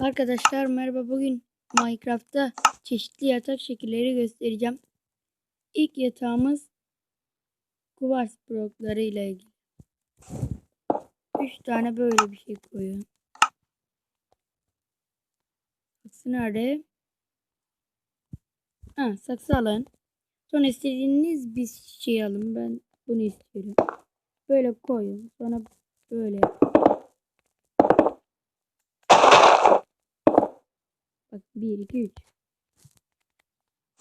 Arkadaşlar merhaba bugün Minecraft'ta çeşitli yatak şekilleri göstereceğim. İlk yatağımız kuvars blokları ile ilgili. 3 tane böyle bir şey koyun. Saksı nerede? Ha, saksı alın. Sonra istediğiniz bir şey alın. Ben bunu istiyorum. Böyle koyun. Sonra böyle yapın. Bak 1 2 3.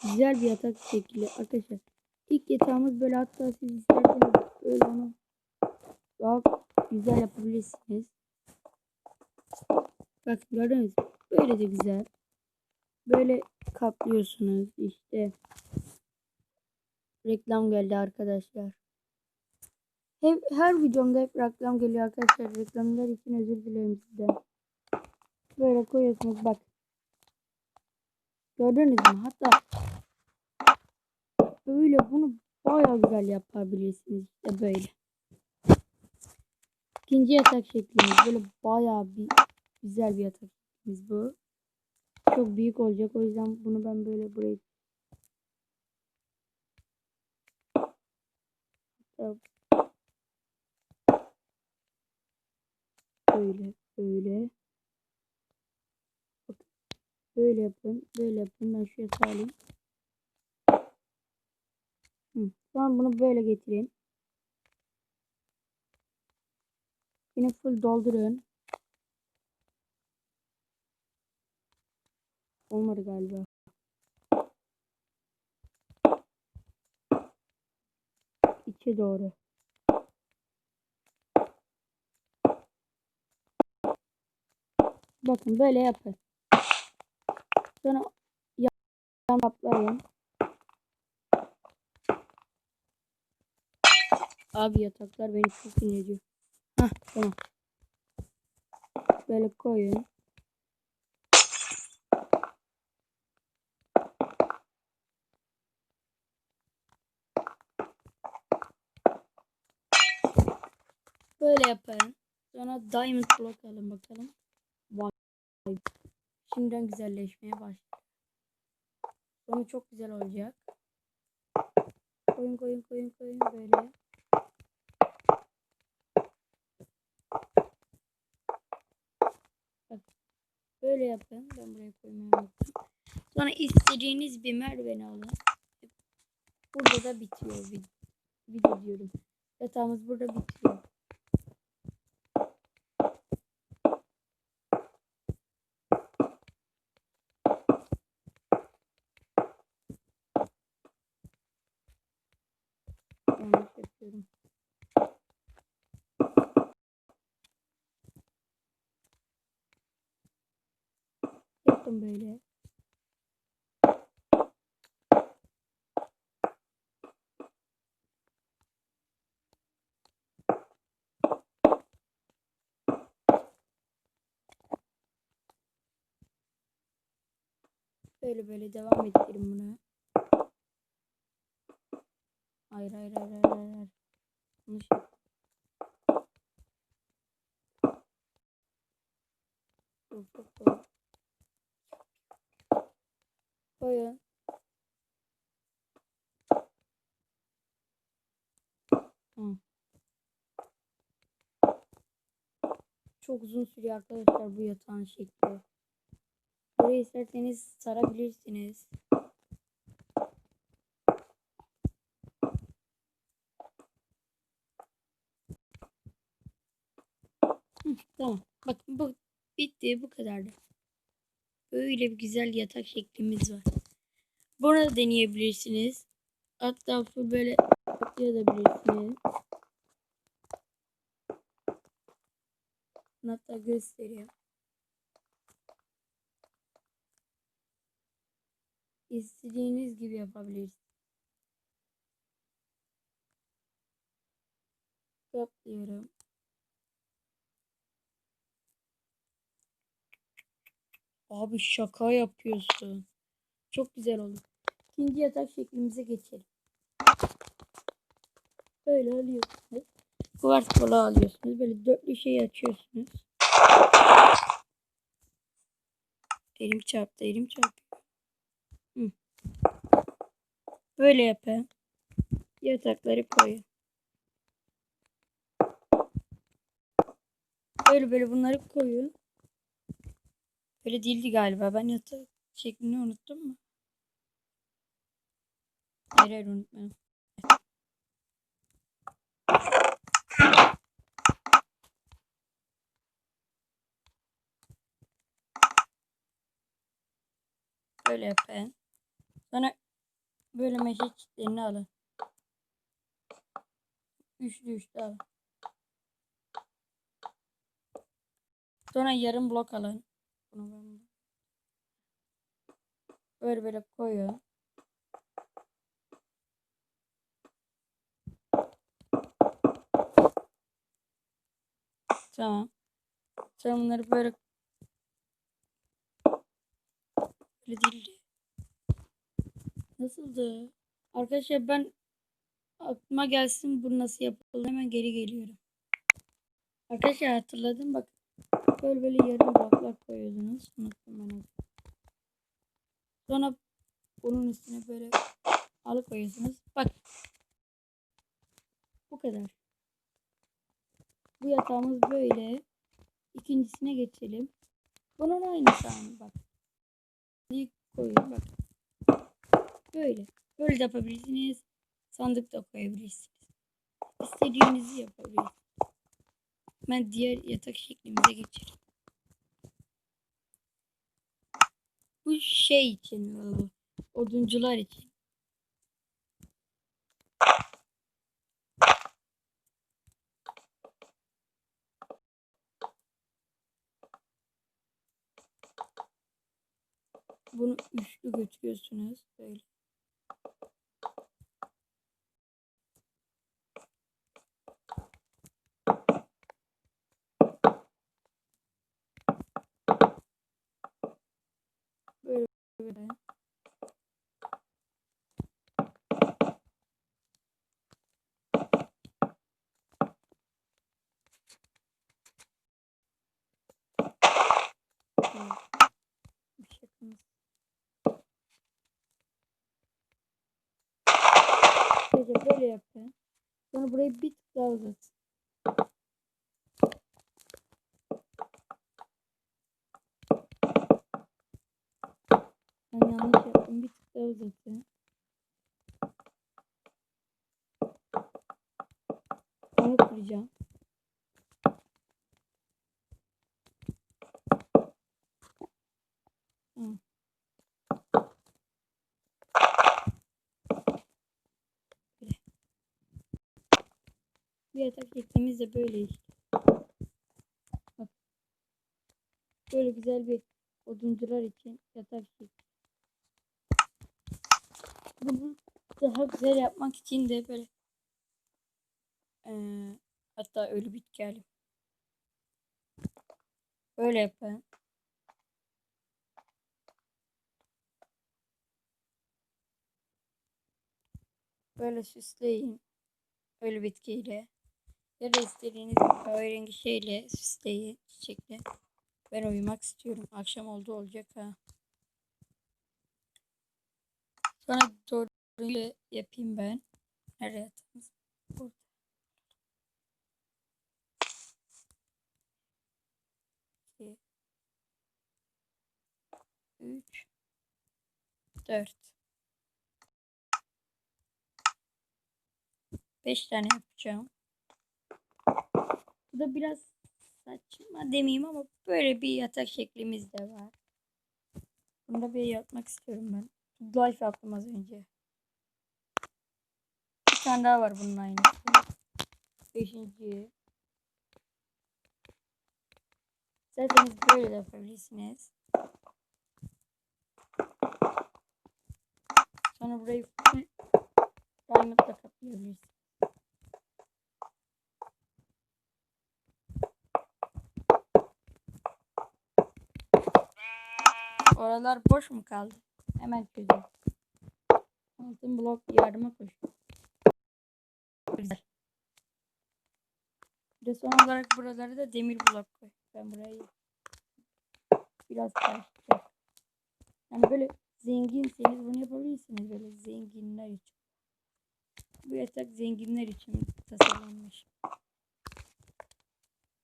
Güzel bir yatak şekli arkadaşlar. İlk yatağımız böyle hatta siz isterseniz böyle onu daha güzel yapabilirsiniz. Bak gördünüz? Böyle de güzel. Böyle kaplıyorsunuz işte. Reklam geldi arkadaşlar. Hep, her videomda hep reklam geliyor arkadaşlar. Reklamlar için özür dilerim sizden. Böyle koyuyorsunuz bak. Gördünüz mü? Hatta böyle bunu bayağı güzel yapabilirsiniz. İşte böyle. İkinci yatak şeklimiz böyle bayağı bir güzel bir yatak şeklimiz bu. Çok büyük olacak o yüzden bunu ben böyle buraya böyle böyle Böyle yapın. Böyle yapın. Ben şu yatağı alayım. Hı. Sonra bunu böyle getireyim. Yine full doldurun. Olmadı galiba. İçe doğru. Bakın böyle yapın. Sonra yan kaplayın. Abi yataklar beni çok sinir ediyor. Hah tamam. Böyle koyun. Böyle yapın. Sonra diamond block alın bakalım. Vay. Şimdiden güzelleşmeye başladı. Sonu çok güzel olacak. Koyun koyun koyun koyun böyle. Böyle yapın. Ben buraya koymayı unuttum. Sonra istediğiniz bir merdiven alın. Burada da bitiyor video diyorum. Yatağımız burada bitiyor. Yapıyorum. Yaptım böyle. Böyle böyle devam edelim bunu. Hayır hayır hayır hayır hayır. hayır. Yanlış yap- Dur, dur, dur. Koyun. Çok uzun sürüyor arkadaşlar bu yatağın şekli. Burayı isterseniz sarabilirsiniz. Tamam. Bakın bu bitti. Bu kadardı. Böyle bir güzel yatak şeklimiz var. Bunu da deneyebilirsiniz. Hatta full böyle yapabilirsiniz. Hatta göstereyim. İstediğiniz gibi yapabilirsiniz. Yapıyorum. Abi şaka yapıyorsun. Çok güzel oldu. İkinci yatak şeklimize geçelim. Böyle alıyorsunuz. Kuvars kola alıyorsunuz. Böyle dörtlü şey açıyorsunuz. Elim çarptı, elim çarptı. Hı. Böyle yapayım. Yatakları koyun. Böyle böyle bunları koyun. Böyle değildi galiba. Ben yatak şeklini unuttum mu? Hayır hayır unutmadım. Böyle yapayım. Sonra böyle meşe çitlerini alın. Üçlü üçlü alın. Sonra yarım blok alın. Bunu ben böyle böyle koyun. Tamam. Sonra bunları böyle böyle değildi. Nasıldı? Arkadaşlar ben aklıma gelsin bu nasıl yapılır hemen geri geliyorum. Arkadaşlar hatırladım bak. Böyle böyle yarım bloklar koyuyordunuz. Unuttum ben. Sonra bunun üstüne böyle halı koyuyorsunuz. Bak. Bu kadar. Bu yatağımız böyle. İkincisine geçelim. Bunun aynısı aynı bak. İlk koyun bak. Böyle. Böyle de yapabilirsiniz. Sandık da koyabilirsiniz. İstediğinizi yapabilirsiniz. Ben diğer yatak şeklimize geçelim. Bu şey için bu. Oduncular için. Bunu üçlü götürüyorsunuz böyle. Böyle böyle. Yapın. Sonra burayı bir tık daha uzat. Ben yanlış yaptım. Bir tık daha uzatın. Onu. Tamam. Böyle. Bu yatak böyle işte. Böyle güzel bir oduncular için yatak şekli. Bunu daha güzel yapmak için de böyle eee, hatta ölü bitki alayım. Böyle yapın. Böyle süsleyin. Ölü bitkiyle. Ya da istediğiniz kahverengi şeyle süsleyin çiçekle. Ben uyumak istiyorum. Akşam oldu olacak ha. Sonra doğru yapayım ben. Nereye yatağımız? Burada. İki. Üç. Dört. Beş tane yapacağım. Bu da biraz saçma demeyeyim ama böyle bir yatak şeklimiz de var. Bunda bir yatmak istiyorum ben. Life yaptım az önce. Bir tane daha var bunun aynısı. Beşinci. İsterseniz böyle de yapabilirsiniz. Sonra burayı full diamondla kaplayabilirsiniz. Oralar boş mu kaldı? Hemen çözeyim. Altın blok yardıma koş. Güzel. Bir son olarak buralara da demir blok koy. Ben burayı biraz karıştıracağım. Yani böyle zenginseniz bunu yapabilirsiniz böyle zenginler için. Bu yatak zenginler için tasarlanmış.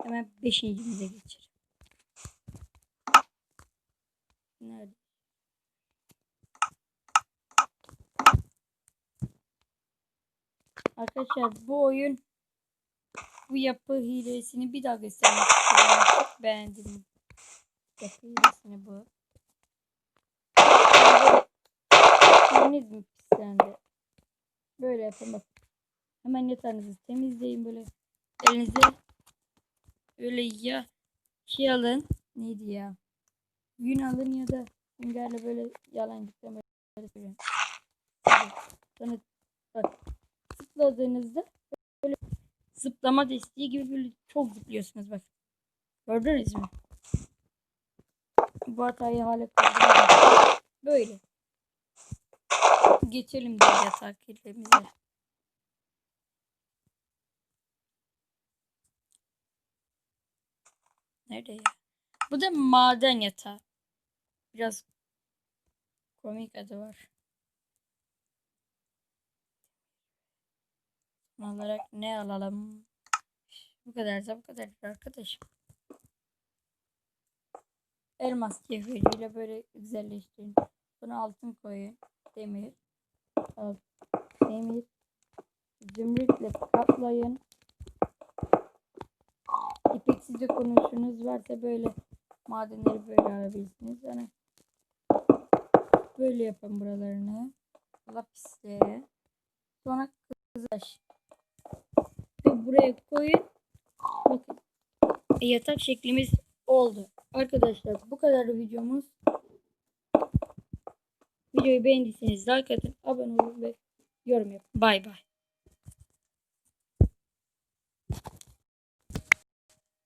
Hemen beşincimize geçelim. Nerede? Arkadaşlar bu oyun bu yapı hilesini bir daha göstermek istiyorum. Çok beğendim. Yapı hilesini bu. Eliniz mi pislendi? Böyle bak. Hemen yatağınızı temizleyin böyle. Elinize öyle ya şey alın. Neydi ya? Yün alın ya da süngerle böyle böyle sürün. Sonra bak zıpladığınızda böyle zıplama desteği gibi böyle çok zıplıyorsunuz bak. Gördünüz mü? Bu hatayı hala kaldıramadım. Böyle. Geçelim de yatak kirlerimize. Nerede ya? Bu da maden yatağı. Biraz komik adı var. Son olarak ne alalım? Bu kadarsa bu kadar arkadaşım. Elmas kefiriyle böyle güzelleştirin. Sonra altın koyun. Demir. Demir. Zümrütle kaplayın. İpeksiz de konuşunuz varsa böyle madenleri böyle alabilirsiniz. Yani böyle yapın buralarını. Lapisle. Sonra kızlaş. Buraya koyun. Bakın. Yatak şeklimiz oldu. Arkadaşlar bu kadar videomuz. Videoyu beğendiyseniz like atın, abone olun ve yorum yapın. Bay bay.